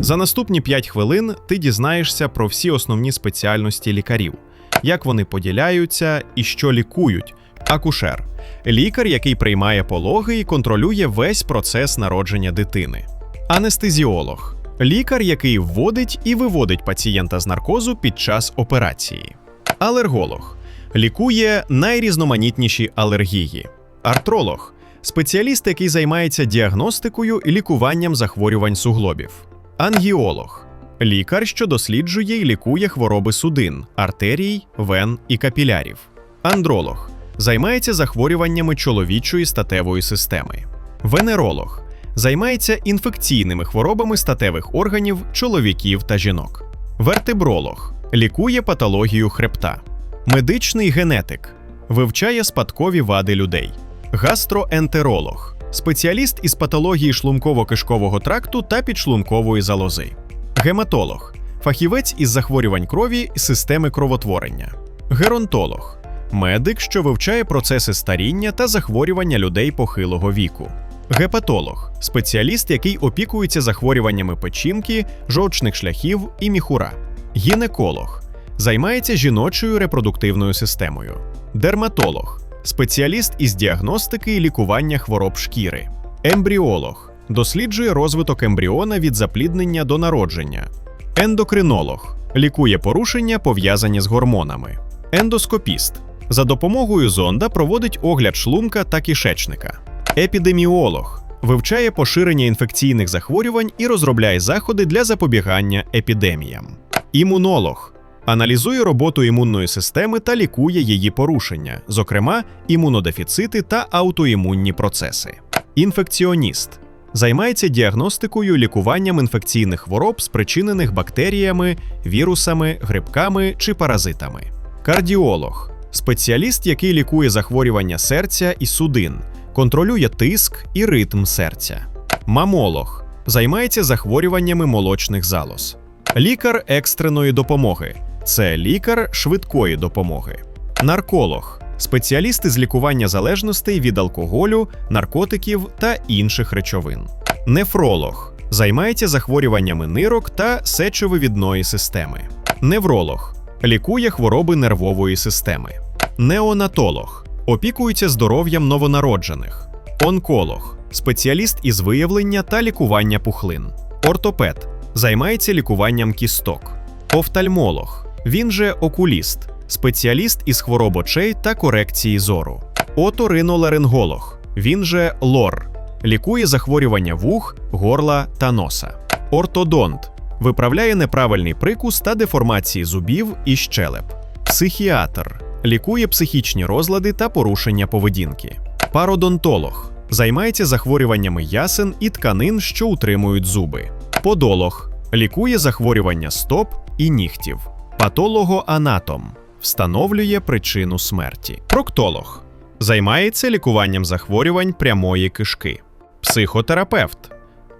За наступні 5 хвилин ти дізнаєшся про всі основні спеціальності лікарів, як вони поділяються і що лікують. Акушер лікар, який приймає пологи і контролює весь процес народження дитини. Анестезіолог лікар, який вводить і виводить пацієнта з наркозу під час операції. Алерголог лікує найрізноманітніші алергії. Артролог спеціаліст, який займається діагностикою і лікуванням захворювань суглобів. Ангіолог лікар, що досліджує і лікує хвороби судин, артерій, вен і капілярів. Андролог займається захворюваннями чоловічої статевої системи. Венеролог займається інфекційними хворобами статевих органів чоловіків та жінок. Вертебролог лікує патологію хребта. Медичний генетик вивчає спадкові вади людей. Гастроентеролог спеціаліст із патології шлунково-кишкового тракту та підшлункової залози. Гематолог фахівець із захворювань крові системи кровотворення. Геронтолог медик, що вивчає процеси старіння та захворювання людей похилого віку. Гепатолог спеціаліст, який опікується захворюваннями печінки, жовчних шляхів і міхура. Гінеколог займається жіночою репродуктивною системою. Дерматолог спеціаліст із діагностики і лікування хвороб шкіри. Ембріолог досліджує розвиток ембріона від запліднення до народження. Ендокринолог лікує порушення, пов'язані з гормонами. Ендоскопіст за допомогою зонда проводить огляд шлунка та кишечника. Епідеміолог вивчає поширення інфекційних захворювань і розробляє заходи для запобігання епідеміям. Імунолог аналізує роботу імунної системи та лікує її порушення, зокрема імунодефіцити та аутоімунні процеси. Інфекціоніст займається діагностикою лікуванням інфекційних хвороб, спричинених бактеріями, вірусами, грибками чи паразитами. Кардіолог спеціаліст, який лікує захворювання серця і судин, контролює тиск і ритм серця. Мамолог займається захворюваннями молочних залоз. Лікар екстреної допомоги це лікар швидкої допомоги. Нарколог спеціаліст із лікування залежностей від алкоголю, наркотиків та інших речовин. Нефролог займається захворюваннями нирок та сечовивідної системи. Невролог лікує хвороби нервової системи. Неонатолог опікується здоров'ям новонароджених. Онколог спеціаліст із виявлення та лікування пухлин. Ортопед займається лікуванням кісток. Офтальмолог він же окуліст, спеціаліст із хвороб очей та корекції зору. Оториноларинголог він же лор, лікує захворювання вух, горла та носа. Ортодонт виправляє неправильний прикус та деформації зубів і щелеп. Психіатр лікує психічні розлади та порушення поведінки. Пародонтолог займається захворюваннями ясен і тканин, що утримують зуби. Подолог лікує захворювання стоп і нігтів. Патологоанатом встановлює причину смерті. Проктолог займається лікуванням захворювань прямої кишки. Психотерапевт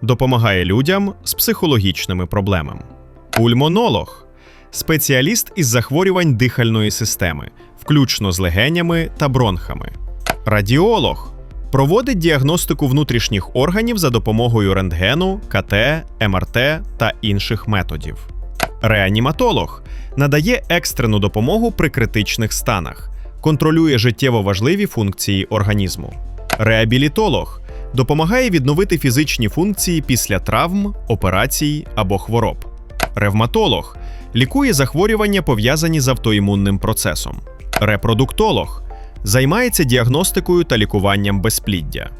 допомагає людям з психологічними проблемами. Пульмонолог спеціаліст із захворювань дихальної системи, включно з легенями та бронхами. Радіолог проводить діагностику внутрішніх органів за допомогою рентгену, КТ, МРТ та інших методів. Реаніматолог надає екстрену допомогу при критичних станах, контролює життєво важливі функції організму. Реабілітолог допомагає відновити фізичні функції після травм, операцій або хвороб. Ревматолог лікує захворювання, пов'язані з автоімунним процесом. Репродуктолог займається діагностикою та лікуванням безпліддя.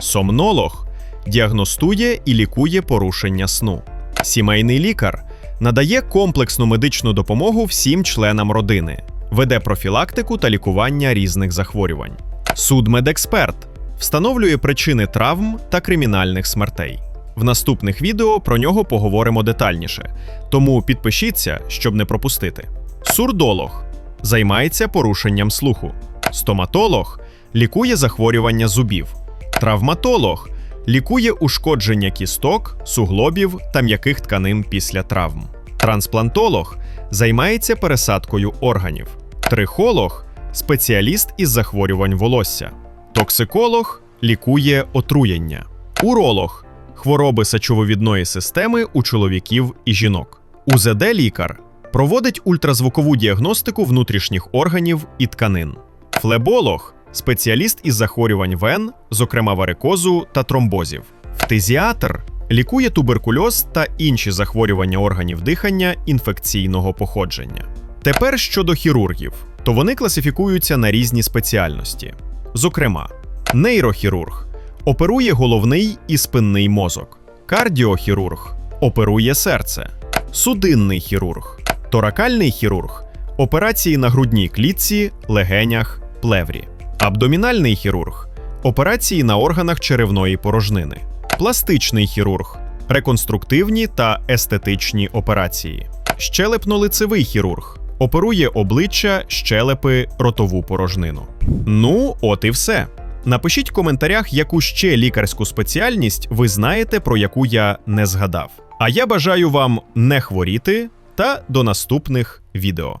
Сомнолог діагностує і лікує порушення сну. Сімейний лікар надає комплексну медичну допомогу всім членам родини, веде профілактику та лікування різних захворювань. Судмедексперт встановлює причини травм та кримінальних смертей. В наступних відео про нього поговоримо детальніше, тому підпишіться, щоб не пропустити. Сурдолог займається порушенням слуху. Стоматолог лікує захворювання зубів. Травматолог лікує ушкодження кісток, суглобів та м'яких тканин після травм. Трансплантолог займається пересадкою органів. Трихолог спеціаліст із захворювань волосся. Токсиколог лікує отруєння. Уролог хвороби сечововідної системи у чоловіків і жінок. УЗД-лікар проводить ультразвукову діагностику внутрішніх органів і тканин. Флеболог спеціаліст із захворювань вен, зокрема варикозу та тромбозів. Фтизіатр лікує туберкульоз та інші захворювання органів дихання інфекційного походження. Тепер щодо хірургів, то вони класифікуються на різні спеціальності. Зокрема, нейрохірург оперує головний і спинний мозок, кардіохірург оперує серце, судинний хірург, торакальний хірург операції на грудній клітці, легенях, плеврі, абдомінальний хірург операції на органах черевної порожнини, пластичний хірург реконструктивні та естетичні операції, щелепно-лицевий хірург оперує обличчя, щелепи, ротову порожнину. Ну, от і все. Напишіть в коментарях, яку ще лікарську спеціальність ви знаєте, про яку я не згадав. А я бажаю вам не хворіти та до наступних відео.